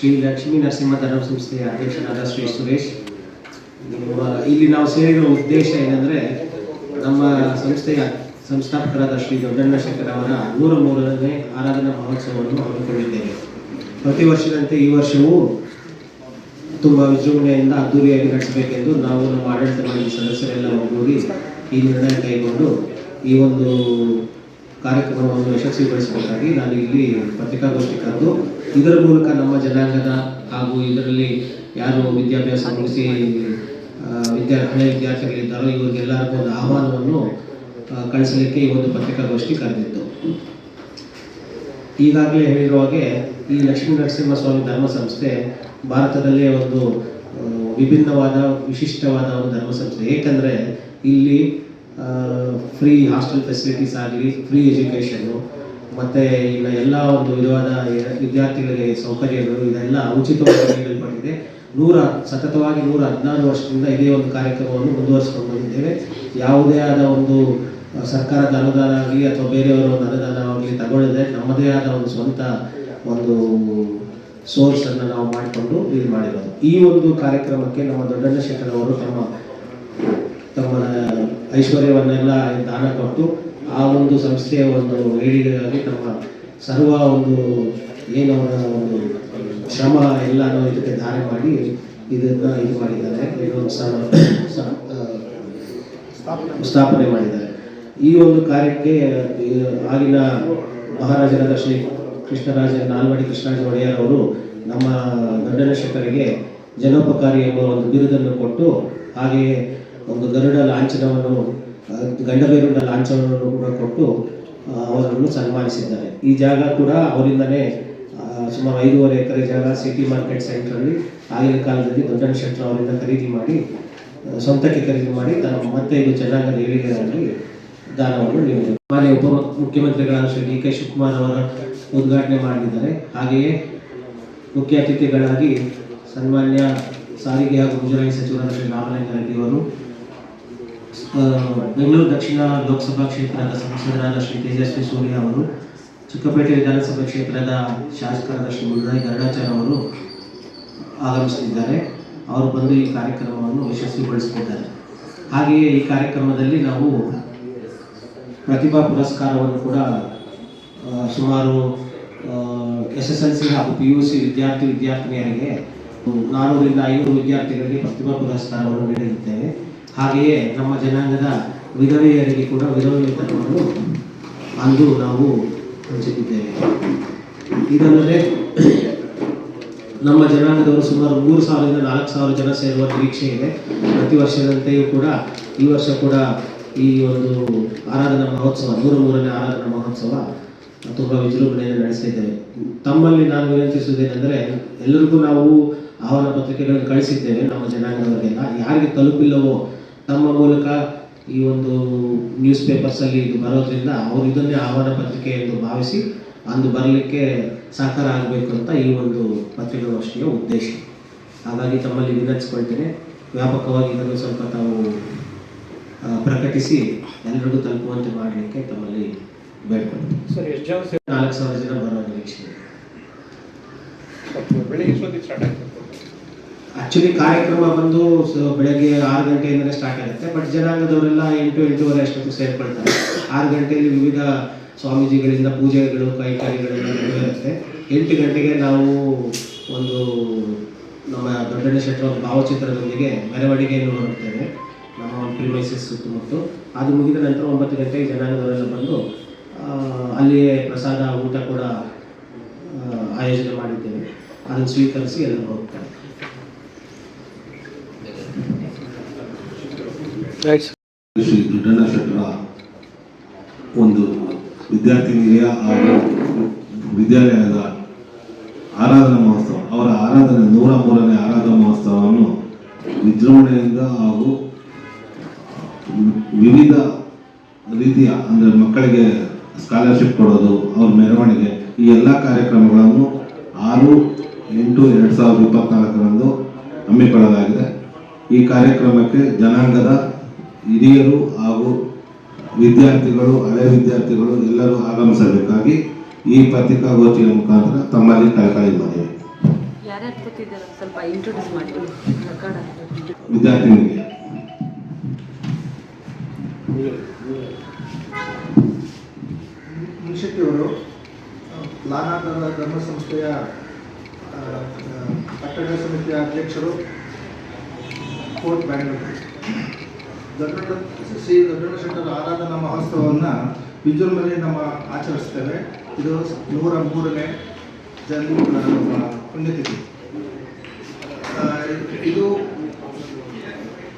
ಶ್ರೀ ಲಕ್ಷ್ಮೀ ನರಸಿಂಹ ಧರ್ಮ ಸಂಸ್ಥೆಯ ಅಧ್ಯಕ್ಷರಾದ ಶ್ರೀ ಸುರೇಶ್. ಇಲ್ಲಿ ನಾವು ಸೇರಿರೋ ಉದ್ದೇಶ ಏನಂದ್ರೆ ನಮ್ಮ ಸಂಸ್ಥೆಯ ಸಂಸ್ಥಾಪಕರಾದ ಶ್ರೀ ದೊಡ್ಡಣ್ಣ ಶೇಖರ್ ಅವರ ನೂರ ಮೂರನೇ ಆರಾಧನಾ ಮಹೋತ್ಸವವನ್ನು ಹಮ್ಮಿಕೊಂಡಿದ್ದೇವೆ. ಪ್ರತಿ ವರ್ಷದಂತೆ ಈ ವರ್ಷವೂ ತುಂಬ ವಿಜೃಂಭಣೆಯಿಂದ ಅದ್ದೂರಿಯಾಗಿ ನಡೆಸಬೇಕೆಂದು ನಾವು ನಮ್ಮ ಆಡಳಿತ ಮಂಡಳಿ ಸದಸ್ಯರೆಲ್ಲ ಒಗ್ಗೂಡಿ ಈ ನಿರ್ಣಯ ಕೈಗೊಂಡು ಈ ಒಂದು ಕಾರ್ಯಕ್ರಮವನ್ನು ಯಶಸ್ವಿಗೊಳಿಸಬೇಕಾಗಿ ನಾನು ಇಲ್ಲಿ ಪತ್ರಿಕಾಗೋಷ್ಠಿ ಕರೆದು ಇದರ ಮೂಲಕ ನಮ್ಮ ಜನಾಂಗದ ಹಾಗೂ ಇದರಲ್ಲಿ ಯಾರು ವಿದ್ಯಾಭ್ಯಾಸ ಮುಗಿಸಿ ವಿದ್ಯಾ, ಹಳೆ ವಿದ್ಯಾರ್ಥಿಗಳಿದ್ದಾರೋ ಇವರಿಗೆಲ್ಲರಿಗೂ ಒಂದು ಆಹ್ವಾನವನ್ನು ಕಳಿಸಲಿಕ್ಕೆ ಈ ಒಂದು ಪತ್ರಿಕಾಗೋಷ್ಠಿ ಕರೆದಿತ್ತು. ಈಗಾಗಲೇ ಹೇಳಿರುವ ಹಾಗೆ ಈ ಲಕ್ಷ್ಮೀ ನರಸಿಂಹಸ್ವಾಮಿ ಧರ್ಮ ಸಂಸ್ಥೆ ಭಾರತದಲ್ಲೇ ಒಂದು ವಿಭಿನ್ನವಾದ, ವಿಶಿಷ್ಟವಾದ ಒಂದು ಧರ್ಮ ಸಂಸ್ಥೆ ಏಕೆಂದರೆ ಇಲ್ಲಿ ಫ್ರೀ ಹಾಸ್ಟೆಲ್ ಫೆಸಿಲಿಟೀಸ್ ಆಗಲಿ ಫ್ರೀ ಎಜುಕೇಷನ್ನು ಮತ್ತು ಇನ್ನು ಎಲ್ಲ ಒಂದು ವಿಧವಾದ ವಿದ್ಯಾರ್ಥಿಗಳಿಗೆ ಸೌಕರ್ಯಗಳು, ಇದೆಲ್ಲ ಉಚಿತವಾಗಿ ನೀಡಲ್ಪಟ್ಟಿದೆ. ನೂರ, ಸತತವಾಗಿ ನೂರ ಹದಿನಾರು ವರ್ಷದಿಂದ ಇದೇ ಒಂದು ಕಾರ್ಯಕ್ರಮವನ್ನು ಮುಂದುವರಿಸಿಕೊಂಡು ಬಂದಿದ್ದೇವೆ. ಯಾವುದೇ ಆದ ಒಂದು ಸರ್ಕಾರದ ಅನುದಾನ ಆಗಲಿ ಅಥವಾ ಬೇರೆಯವರ ಒಂದು ಅನುದಾನವಾಗಲಿ ತಗೊಳ್ಳದೆ ನಮ್ಮದೇ ಆದ ಒಂದು ಸ್ವಂತ ಒಂದು ಸೋರ್ಸನ್ನು ನಾವು ಮಾಡಿಕೊಂಡು ಇದು ಮಾಡಿರೋದು. ಈ ಒಂದು ಕಾರ್ಯಕ್ರಮಕ್ಕೆ ನಮ್ಮ ದೊಡ್ಡಣ್ಣ ಶೇಖರ್ ಅವರು ತಮ್ಮ ತಮ್ಮ ಐಶ್ವರ್ಯವನ್ನೆಲ್ಲ ದಾನ ಕೊಟ್ಟು ಆ ಒಂದು ಸಂಸ್ಥೆಯ ಒಂದು ಏಳಿಗೆಗಾಗಿ ತಮ್ಮ ಸರ್ವ ಒಂದು ಏನು ಒಂದು ಶ್ರಮ ಎಲ್ಲನೂ ಇದಕ್ಕೆ ದಾನ ಮಾಡಿ ಇದನ್ನ ಇದು ಮಾಡಿದ್ದಾರೆ ಇದೊಂದು ಸ್ಥಾಪನೆ ಮಾಡಿದ್ದಾರೆ. ಈ ಒಂದು ಕಾರ್ಯಕ್ಕೆ ಆಗಿನ ಮಹಾರಾಜರಾದ ಶ್ರೀ ಕೃಷ್ಣರಾಜ ನಾಲ್ವಡಿ ಕೃಷ್ಣರಾಜ ಒಡೆಯರ್ ಅವರು ನಮ್ಮ ದೊಡ್ಡನ ಶೇಖರಿಗೆ ಜನೋಪಕಾರಿ ಎಂಬ ಒಂದು ಬಿರುದನ್ನು ಕೊಟ್ಟು ಹಾಗೆಯೇ ಒಂದು ಗರುಡ ಲಾಂಛನವನ್ನು ಗಂಡಬೇರುಡ ಲಾಂಛನವನ್ನು ಕೂಡ ಕೊಟ್ಟು ಅವರನ್ನು ಸನ್ಮಾನಿಸಿದ್ದಾರೆ. ಈ ಜಾಗ ಕೂಡ ಅವರಿಂದನೇ ಸುಮಾರು ಐದೂವರೆ ಎಕರೆ ಜಾಗ ಸಿಟಿ ಮಾರ್ಕೆಟ್ ಸೆಂಟ್ರಲ್ಲಿ ಆಗಿನ ಕಾಲದಲ್ಲಿ ದೊಡ್ಡಣ್ಣ ಶೆಟ್ಟರ್ ಅವರಿಂದ ಖರೀದಿ ಮಾಡಿ ಸ್ವಂತಕ್ಕೆ ಖರೀದಿ ಮಾಡಿ ತನ್ನ ಮತ್ತೆ ಇದು ಜನಾಂಗದ ಏಳಿಗೆಗಳಲ್ಲಿ ದಾನವನ್ನು ನೀಡಿದರು. ಮಾನ್ಯ ಉಪ ಮುಖ್ಯಮಂತ್ರಿಗಳಾದ ಶ್ರೀ ಡಿ ಕೆ ಶಿವಕುಮಾರ್ ಅವರ ಉದ್ಘಾಟನೆ ಮಾಡಿದ್ದಾರೆ. ಹಾಗೆಯೇ ಮುಖ್ಯ ಅತಿಥಿಗಳಾಗಿ ಸನ್ಮಾನ್ಯ ಸಾರಿಗೆ ಹಾಗೂ ಮುಜರಾಯಿ ಸಚಿವರಾದ ಶ್ರೀ ರಾಮಲಿಂಗ ರೆಡ್ಡಿ ಅವರು ಬೆಂಗಳೂರು ದಕ್ಷಿಣ ಲೋಕಸಭಾ ಕ್ಷೇತ್ರದ ಸಂಸದರಾದ ಶ್ರೀ ತೇಜಸ್ವಿ ಸೂರ್ಯ ಅವರು, ಚಿಕ್ಕಪೇಟೆ ವಿಧಾನಸಭಾ ಕ್ಷೇತ್ರದ ಶಾಸಕರಾದ ಶ್ರೀ ಮುರುಘಾಯಿ ಗರುಡಾಚಾರ್ಯ ಅವರು ಆಗಮಿಸಲಿದ್ದಾರೆ. ಅವರು ಬಂದು ಈ ಕಾರ್ಯಕ್ರಮವನ್ನು ಯಶಸ್ವಿಗೊಳಿಸುತ್ತಿದ್ದಾರೆ ಹಾಗೆಯೇ ಈ ಕಾರ್ಯಕ್ರಮದಲ್ಲಿ ನಾವು ಪ್ರತಿಭಾ ಪುರಸ್ಕಾರವನ್ನು ಕೂಡ ಸುಮಾರು ಎಸ್ ಎಸ್ ಎಲ್ ಸಿ ಹಾಗೂ ಪಿ ಯು ಸಿ ವಿದ್ಯಾರ್ಥಿ ವಿದ್ಯಾರ್ಥಿನಿಯರಿಗೆ ನಾನ್ನೂರಿಂದ ಐನೂರು ವಿದ್ಯಾರ್ಥಿಗಳಿಗೆ ಪ್ರತಿಭಾ ಪುರಸ್ಕಾರವನ್ನು ನೀಡಲಿದ್ದೇವೆ. ಹಾಗೆಯೇ ನಮ್ಮ ಜನಾಂಗದ ವಿಧವೆಯರಿಗೆ ಕೂಡ ವಿಧವೆ ವೇತನವನ್ನು ಅಂದು ನಾವು ಹಂಚುತ್ತಿದ್ದೇವೆ ಇದಲ್ಲದೆ ನಮ್ಮ ಜನಾಂಗದವರು ಸುಮಾರು ಮೂರು ಸಾವಿರದಿಂದ ನಾಲ್ಕು ಸಾವಿರ ಜನ ಸೇರುವ ನಿರೀಕ್ಷೆ ಇದೆ. ಪ್ರತಿ ವರ್ಷದಂತೆಯೂ ಕೂಡ ಈ ವರ್ಷ ಕೂಡ ಈ ಒಂದು ಆರಾಧನಾ ಮಹೋತ್ಸವ ನೂರ ಮೂರನೇ ಆರಾಧನಾ ಮಹೋತ್ಸವ ತುಂಬ ವಿಜೃಂಭಣೆಯನ್ನು ನಡೆಸಿದ್ದೇವೆ ತಮ್ಮಲ್ಲಿ ನಾನು ವಿನಂತಿಸುವುದೇನೆಂದರೆ, ಎಲ್ಲರಿಗೂ ನಾವು ಆಹ್ವಾನ ಪತ್ರಿಕೆಗಳನ್ನು ಕಳಿಸಿದ್ದೇವೆ ನಮ್ಮ ಜನಾಂಗದವರಿಗೆಲ್ಲ. ಯಾರಿಗೆ ತಲುಪಿಲ್ಲವೋ ತಮ್ಮ ಮೂಲಕ ಈ ಒಂದು ನ್ಯೂಸ್ ಪೇಪರ್ಸಲ್ಲಿ ಇದು ಬರೋದ್ರಿಂದ ಅವರು ಇದನ್ನೇ ಆಹ್ವಾನ ಪತ್ರಿಕೆ ಎಂದು ಭಾವಿಸಿ ಅಂದು ಬರಲಿಕ್ಕೆ ಸಹಕಾರ ಆಗಬೇಕು ಅಂತ ಈ ಒಂದು ಪತ್ರಿಕಾಗೋಷ್ಠಿಯ ಉದ್ದೇಶ. ಹಾಗಾಗಿ ತಮ್ಮಲ್ಲಿ ವಿನಂತಿಸ್ಕೊಳ್ತೇನೆ. ವ್ಯಾಪಕವಾಗಿ ಇದನ್ನು ಸ್ವಲ್ಪ ತಾವು ಪ್ರಕಟಿಸಿ ಎಲ್ಲರಿಗೂ ತಲುಪುವಂತೆ ಮಾಡಲಿಕ್ಕೆ ತಮ್ಮಲ್ಲಿ ಬೇಡ್ಕೊಳ್ತೀನಿ. ಸರ್ ಎಷ್ಟು ಜನ ನಾಲ್ಕು ಸಾವಿರ ಜನ ಬರೋ ನಿರೀಕ್ಷೆ ಬೆಳಿಗ್ಗೆ ಆಕ್ಚುಲಿ ಕಾರ್ಯಕ್ರಮ ಬಂದು ಬೆಳಗ್ಗೆ ಆರು ಗಂಟೆಯಿಂದಲೇ ಸ್ಟಾರ್ಟ್ ಆಗುತ್ತೆ. ಬಟ್ ಜನಾಂಗದವರೆಲ್ಲ ಎಂಟು, ಎಂಟೂವರೆ ಅಷ್ಟೊತ್ತಿಗೆ ಸೇರ್ಕೊಳ್ತಾರೆ. ಆರು ಗಂಟೆಯಲ್ಲಿ ವಿವಿಧ ಸ್ವಾಮೀಜಿಗಳಿಂದ ಪೂಜೆಗಳು ಕೈಕಾರಿಗಳು ನಡೆಯುತ್ತೆ ಎಂಟು ಗಂಟೆಗೆ ನಾವು ಒಂದು ನಮ್ಮ ದೊಡ್ಡಣ್ಣ ಶೆಟ್ಟರ ಭಾವಚಿತ್ರದೊಂದಿಗೆ ಮೆರವಣಿಗೆಯನ್ನು ಹೊರಡ್ತೇವೆ ನಮ್ಮ ಪ್ರಿಮೈಸಸ್ ಸುತ್ತಮುತ್ತ. ಅದು ಮುಗಿದ ನಂತರ ಒಂಬತ್ತು ಗಂಟೆಗೆ ಜನಾಂಗದವರೆಲ್ಲ ಬಂದು ಅಲ್ಲಿಯೇ ಪ್ರಸಾದ, ಊಟ ಕೂಡ ಆಯೋಜನೆ ಮಾಡಿದ್ದೇವೆ. ಅದನ್ನು ಸ್ವೀಕರಿಸಿ ಎಲ್ಲರೂ ಹೋಗ್ತಾರೆ. ಶ್ರೀ ದೊಡ್ಡಣ್ಣ ಒಂದು ವಿದ್ಯಾರ್ಥಿ ನಿಲಯ ಹಾಗೂ ವಿದ್ಯಾಲಯದ ಆರಾಧನಾ ಮಹೋತ್ಸವ, ಅವರ ಆರಾಧನೆ, ನೂರ ಮೂರನೇ ಆರಾಧನಾ ಮಹೋತ್ಸವವನ್ನು ವಿಜೃಂಭಣೆಯಿಂದ ಹಾಗೂ ವಿವಿಧ ರೀತಿಯ, ಅಂದರೆ ಮಕ್ಕಳಿಗೆ ಸ್ಕಾಲರ್ಶಿಪ್ ಕೊಡೋದು, ಅವ್ರ ಮೆರವಣಿಗೆ, ಈ ಎಲ್ಲ ಕಾರ್ಯಕ್ರಮಗಳನ್ನು ಆರು ಎಂಟು ಎರಡು ಸಾವಿರದ ಇಪ್ಪತ್ನಾಲ್ಕರಂದು ಹಮ್ಮಿಕೊಳ್ಳಲಾಗಿದೆ. ಈ ಕಾರ್ಯಕ್ರಮಕ್ಕೆ ಜನಾಂಗದ ಹಿರಿಯರು ಹಾಗೂ ವಿದ್ಯಾರ್ಥಿಗಳು ಹಳೆ ವಿದ್ಯಾರ್ಥಿಗಳು ಎಲ್ಲರೂ ಆಗಮಿಸಬೇಕಾಗಿ ಈ ಪತ್ರಿಕಾಗೋಷ್ಠಿಯ ಮುಖಾಂತರ ತಮ್ಮಲ್ಲಿ ಕಳಕಳಿ ಮನವಿ ವಿದ್ಯಾರ್ಥಿಗಳಿಗೆ. ವಿದ್ಯಾರ್ಥಿನಿಗೆ ಮುನ್ಶೆಟ್ಟಿಯವರು ಧರ್ಮ ಸಂಸ್ಥೆಯ ಕಟ್ಟಡ ಸಮಿತಿಯ ಅಧ್ಯಕ್ಷರು ಕೋರ್ಟ್ ಬ್ಯಾಂಗ್ಳೂರು. ದೊಡ್ಡ ಶ್ರೀ ದೊಡ್ಡ ಶೆಟ್ಟರ ಆರಾಧನಾ ಮಹೋತ್ಸವವನ್ನು ವಿಜೃಂಭಣೆ ನಮ್ಮ ಆಚರಿಸ್ತೇವೆ. ಇದು ನೂರ ಮೂರನೇ ಜನ್ಮ ಪುಣ್ಯತಿಥಿ. ಇದು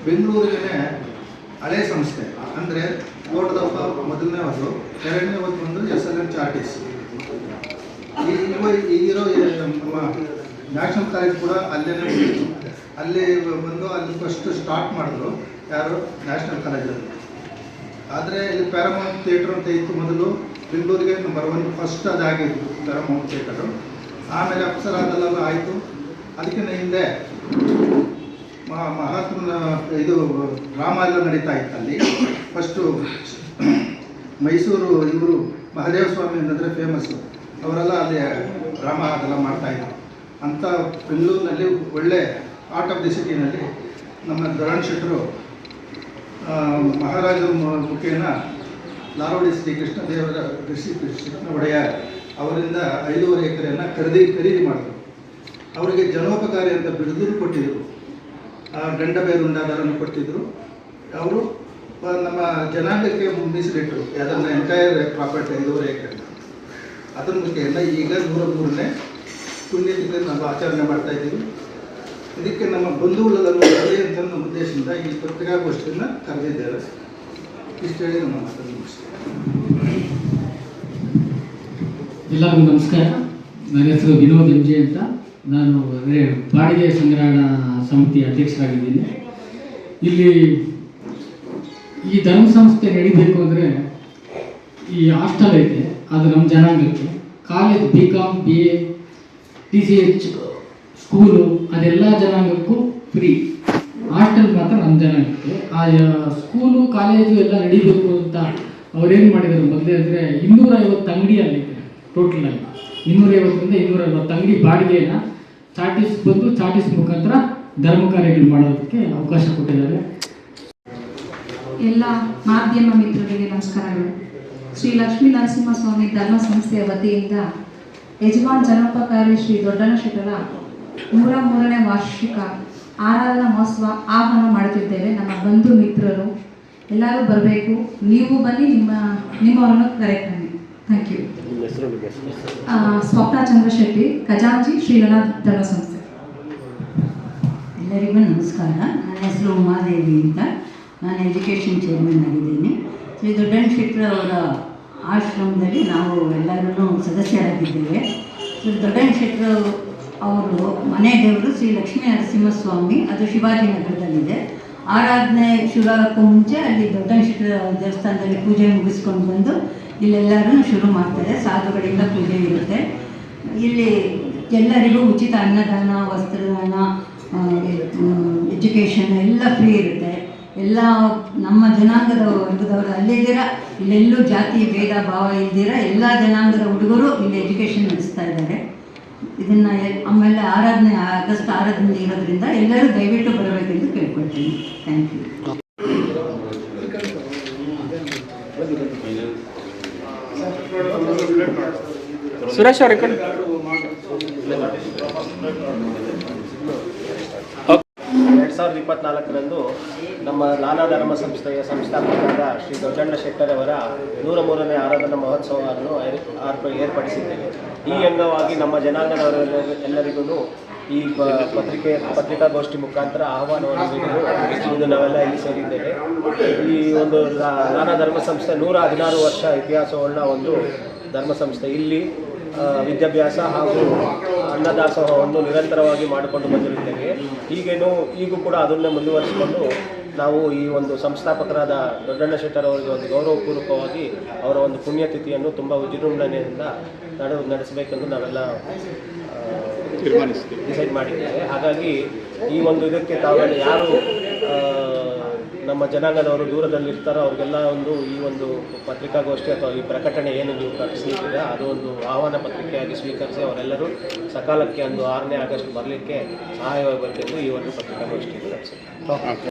ಬೆಂಗಳೂರಿನ ಹಳೆ ಸಂಸ್ಥೆ, ಅಂದರೆ ಓಟದ ಮೊದಲನೇ ಒಂದು ಎರಡನೇ ಒಂದು ಬಂದು ಎಸ್ ಎಲ್ ಎನ್ ಚಾರ್ಟಿಸ್ ಈಗಿರೋ ನಮ್ಮ ನ್ಯಾಷನಲ್ ಕಾಲೇಜ್ ಕೂಡ ಅಲ್ಲೇ ಅಲ್ಲಿ ಬಂದು ಅಲ್ಲಿ ಫಸ್ಟ್ ಸ್ಟಾರ್ಟ್ ಮಾಡಿದ್ರು. ಯಾರು? ನ್ಯಾಷನಲ್ ಕಾಲೇಜಲ್ಲಿ ಆದರೆ ಇಲ್ಲಿ ಪ್ಯಾರಾಮೌಂಟ್ ಥಿಯೇಟ್ರ್ ಅಂತ ಇತ್ತು ಮೊದಲು. ಬೆಂಗಳೂರಿಗೆ ನಂಬರ್ ಒನ್ ಫಸ್ಟ್ ಅದಾಗಿತ್ತು ಪ್ಯಾರಮೌಂಟ್ ಥಿಯೇಟರು ಆಮೇಲೆ ಅಪ್ಸರಾದಲ್ಲೆಲ್ಲ ಆಯಿತು. ಅದಕ್ಕಿಂತ ಹಿಂದೆ ಮ- ಮಹಾತ್ಮನ ಇದು ಡ್ರಾಮಾ ಎಲ್ಲ ನಡೀತಾ ಇತ್ತು ಅಲ್ಲಿ. ಫಸ್ಟು ಮೈಸೂರು ಇವರು ಮಹದೇವ ಸ್ವಾಮಿ ಅಂತಂದರೆ ಫೇಮಸ್ಸು ಅವರೆಲ್ಲ ಅಲ್ಲಿ ಡ್ರಾಮಾ ಅದೆಲ್ಲ ಮಾಡ್ತಾಯಿದ್ರು ಅಂಥ ಬೆಂಗಳೂರಿನಲ್ಲಿ ಒಳ್ಳೆ ಆರ್ಟ್ ಆಫ್ ದಿ ಸಿಟಿನಲ್ಲಿ ನಮ್ಮ ಧರಣ್ ಶೆಟ್ಟರು ಮಹಾರಾಜ ಮುಖೇನ ಲಾರೋಡಿ ಶ್ರೀ ಕೃಷ್ಣ ದೇವರ ಶ್ರೀ ಕೃಷ್ಣ ಒಡೆಯರ್ ಅವರಿಂದ ಐದೂವರೆ ಎಕರೆಯನ್ನು ಖರೀದಿ ಖರೀದಿ ಮಾಡಿದರು. ಅವರಿಗೆ ಜನೋಪಕಾರಿ ಅಂತ ಬಿರುದು ಕೊಟ್ಟಿದ್ದರು ಗಂಡ ಬೇರುಂಡಾದರನ್ನು ಕೊಟ್ಟಿದ್ದರು ಅವರು ನಮ್ಮ ಜನಾಂಗಕ್ಕೆ ಮೀಸಲಿಟ್ಟರು. ಅದನ್ನು ಎಂಟೈರ್ ಪ್ರಾಪರ್ಟಿ ಐದೂವರೆ ಎಕರೆ. ಅದರ ಮುಖೇನ ಈಗ ನೂರ ಮೂರನೇ ಪುಣ್ಯದಿಂದ ನಾವು ಆಚರಣೆ ಮಾಡ್ತಾ ಇದ್ದೀವಿ. ಇದಕ್ಕೆ ನಮ್ಮ ಬಂಧುಗಳನ್ನು ಅಂತ ಉದ್ದೇಶದಿಂದ ಈ ಪತ್ರಿಕಾಗೋಷ್ಠಿಯನ್ನು ಕರೆದಿದ್ದೇವೆ ಇಷ್ಟು ಹೇಳಿ ನಮ್ಮ ಮಾತನ್ನು ಮುಗಿಸ್ತೇವೆ ಎಲ್ಲರಿಗೂ ನಮಸ್ಕಾರ. ನನ್ನ ಹೆಸರು ವಿನೋದ್ ಎಂಜೆ ಅಂತ. ನಾನು ಅದೇ ಬಾಡಿಗೆ ಸಂಗ್ರಹಣಾ ಸಮಿತಿ ಅಧ್ಯಕ್ಷರಾಗಿದ್ದೀನಿ. ಇಲ್ಲಿ ಈ ಧರ್ಮ ಸಂಸ್ಥೆ ನಡಿಬೇಕು ಅಂದರೆ ಈ ಹಾಸ್ಟೆಲ್ ಐತೆ, ಅದು ನಮ್ಮ ಜನಾಂಗಕ್ಕೆ. College B Com B A T C H school ಅದೆಲ್ಲ ಜನಾಂಗಕ್ಕೂ ಫ್ರೀ ಹಾಸ್ಟೆಲ್ ಮಾತ್ರ ನಮ್ಮ ಜನಾಂಗಕ್ಕೆ. ಆ ಸ್ಕೂಲು ಕಾಲೇಜು ಎಲ್ಲ ನಡೀಬೇಕು ಅಂತ ಅವ್ರೇನು ಮಾಡಿದ್ರು? ಮೊದಲೇ ಅಂದರೆ ಇನ್ನೂರೈವತ್ತು ಅಂಗಡಿ ಅಲ್ಲಿ ಟೋಟಲ್ ಆಗಿ. ಇನ್ನೂರೈವತ್ತರಿಂದ ಇನ್ನೂರೈವತ್ತು ಅಂಗಡಿ ಬಾಡಿಗೆನ ಚಾಟಿಸ್ ಬಂದು ಚಾಟಿಸ್ ಮುಖಾಂತರ ಧರ್ಮ ಕಾರ್ಯಗಳು ಮಾಡೋದಕ್ಕೆ ಅವಕಾಶ ಕೊಟ್ಟಿದ್ದಾರೆ. ಎಲ್ಲ ಮಾಧ್ಯಮ ಮಿತ್ರರಿಗೆ ನಮಸ್ಕಾರಗಳು. ಶ್ರೀ ಲಕ್ಷ್ಮೀ ನರಸಿಂಹಸ್ವಾಮಿ ಧರ್ಮ ಸಂಸ್ಥೆಯ ವತಿಯಿಂದ ಯಜಮಾನ್ ಜನೋಪಕಾರಿ ಶ್ರೀ ದೊಡ್ಡನ ಶೆಟ್ಟರ ನೂರ ಮೂರನೇ ವಾರ್ಷಿಕ ಆರಾಧನಾ ಮಹೋತ್ಸವ ಆಹ್ವಾನ ಮಾಡುತ್ತಿದ್ದೇವೆ ನಮ್ಮ ಬಂಧು ಮಿತ್ರರು. ಎಲ್ಲರೂ ಬರಬೇಕು. ನೀವು ಬನ್ನಿ ನಿಮ್ಮ ನಿಮ್ಮವರನ್ನು correct thank you Swapna Chandrashetty ಖಜಾಂಚಿ ಶ್ರೀಗಣಾಥ ಧರ್ಮ ಸಂಸ್ಥೆ. ಎಲ್ಲರಿಗೂ ನಮಸ್ಕಾರ. ನನ್ನ ಹೆಸರು ಉಮಾದೇವಿ ಅಂತ. ನಾನು ಎಜುಕೇಷನ್ ಚೇರ್ಮನ್ ಆಗಿದ್ದೀನಿ. ಶ್ರೀ ದೊಡ್ಡಣ್ಣ ಶೆಟ್ಟರ್ ಅವರ ಆಶ್ರಮದಲ್ಲಿ ನಾವು ಎಲ್ಲರೂ ಸದಸ್ಯರಾಗಿದ್ದೇವೆ. ಶ್ರೀ ದೊಡ್ಡಣ್ಣ ಶೆಟ್ಟರ್ ಅವರು ಮನೆ ದೇವರು ಶ್ರೀ ಲಕ್ಷ್ಮೀ ನರಸಿಂಹಸ್ವಾಮಿ, ಅದು ಶಿವಾಜಿನಗರದಲ್ಲಿದೆ ಆರಾಧನೆ ಶುರುವಾಗಕ್ಕೂ ಮುಂಚೆ ಅಲ್ಲಿ ದೊಡ್ಡ ದೇವಸ್ಥಾನದಲ್ಲಿ ಪೂಜೆ ಮುಗಿಸ್ಕೊಂಡು ಬಂದು ಇಲ್ಲೆಲ್ಲರೂ ಶುರು ಮಾಡ್ತಾರೆ, ಸಾಧುಗಳಿಂದ ಪೂಜೆ ಇರುತ್ತೆ. ಇಲ್ಲಿ ಎಲ್ಲರಿಗೂ ಉಚಿತ ಅನ್ನದಾನ, ವಸ್ತ್ರದಾನ ಎಜುಕೇಷನ್ ಎಲ್ಲ ಫ್ರೀ ಇರುತ್ತೆ. ಎಲ್ಲ ನಮ್ಮ ಜನಾಂಗದ ವರ್ಗದವರು ಅಲ್ಲಿದ್ದೀರ, ಇಲ್ಲೆಲ್ಲೂ ಜಾತಿ, ಭೇದ, ಭಾವ ಇಲ್ದಿರ, ಎಲ್ಲ ಜನಾಂಗದ ಹುಡುಗರು ಇಲ್ಲಿ ಎಜುಕೇಷನ್ ಇದನ್ನು ಆಮೇಲೆ ಆರಾಧನೆ ಆಗಸ್ಟ್ ಆರಾಧನೆ ಇರೋದ್ರಿಂದ ಎಲ್ಲರೂ ದಯವಿಟ್ಟು ಬರಬೇಕೆಂದು ಕೇಳ್ಕೊಳ್ತೀನಿ. ಥ್ಯಾಂಕ್ ಯು ಸುರೇಶ್ ಅವ್ರ ಕಡೆ ಎರಡು ಸಾವಿರದ ಇಪ್ಪತ್ನಾಲ್ಕರಂದು ನಮ್ಮ ನಾನಾ ಧರ್ಮ ಸಂಸ್ಥೆಯ ಸಂಸ್ಥಾಪಕರಾದ ಶ್ರೀ ದೊಡ್ಡಣ್ಣ ಶೆಟ್ಟರವರ ನೂರ ಮೂರನೇ ಆರಾಧನಾ ಮಹೋತ್ಸವವನ್ನು ಏರ್ಪಡಿಸಿದ್ದೇವೆ. ಈ ಅಂಗವಾಗಿ ನಮ್ಮ ಜನಾಂಗದವರ ಎಲ್ಲರಿಗೂ ಈ ಪತ್ರಿಕೆ, ಪತ್ರಿಕಾಗೋಷ್ಠಿ ಮುಖಾಂತರ ಆಹ್ವಾನವನ್ನು ನೀಡಲು ನಾವೆಲ್ಲ ಇಲ್ಲಿ ಸೇರಿದ್ದೇವೆ. ಈ ಒಂದು ನಾನಾ ಧರ್ಮ ಸಂಸ್ಥೆ ನೂರ ಹದಿನಾರು ವರ್ಷ ಇತಿಹಾಸವುಳ್ಳ ಒಂದು ಧರ್ಮ ಸಂಸ್ಥೆ. ಇಲ್ಲಿ ವಿದ್ಯಾಭ್ಯಾಸ ಹಾಗೂ ಅನ್ನದಾಸೋಹವನ್ನು ನಿರಂತರವಾಗಿ ಮಾಡಿಕೊಂಡು ಬಂದಿರುತ್ತೇವೆ. ಈಗೇನು ಈಗೂ ಕೂಡ ಅದನ್ನೇ ಮುಂದುವರಿಸಿಕೊಂಡು ನಾವು ಈ ಒಂದು ಸಂಸ್ಥಾಪಕರಾದ ದೊಡ್ಡಣ್ಣ ಶೆಟ್ಟರ್ ಅವರಿಗೆ ಒಂದು ಗೌರವಪೂರ್ವಕವಾಗಿ ಅವರ ಒಂದು ಪುಣ್ಯತಿಥಿಯನ್ನು ತುಂಬ ವಿಜೃಂಭಣೆಯಿಂದ ನಡೆ ನಡೆಸಬೇಕೆಂದು ನಾವೆಲ್ಲ ಡಿಸೈಡ್ ಮಾಡಿದ್ದೇವೆ. ಹಾಗಾಗಿ ಈ ಒಂದು ಇದಕ್ಕೆ ತಾವೆಲ್ಲ ಯಾರು ನಮ್ಮ ಜನಾಂಗದವರು ಜನಾಂಗದವರು ದೂರದಲ್ಲಿರ್ತಾರೋ ಅವ್ರಿಗೆಲ್ಲ ಒಂದು ಈ ಒಂದು ಪತ್ರಿಕಾಗೋಷ್ಠಿ ಅಥವಾ ಈ ಪ್ರಕಟಣೆ ಏನು ನೀವು ಪ್ರಕಟಿಸಿದ್ದೀರ ಅದು ಒಂದು ಆಹ್ವಾನ ಪತ್ರಿಕೆಯಾಗಿ ಸ್ವೀಕರಿಸಿ ಅವರೆಲ್ಲರೂ ಸಕಾಲಕ್ಕೆ ಒಂದು ಆರನೇ ಆಗಸ್ಟ್ ಬರಲಿಕ್ಕೆ ಸಹಾಯವಾಗಬೇಕೆಂದು ಈ ಒಂದು ಪತ್ರಿಕಾಗೋಷ್ಠಿ ನಡೆಸಿದ್ದಾರೆ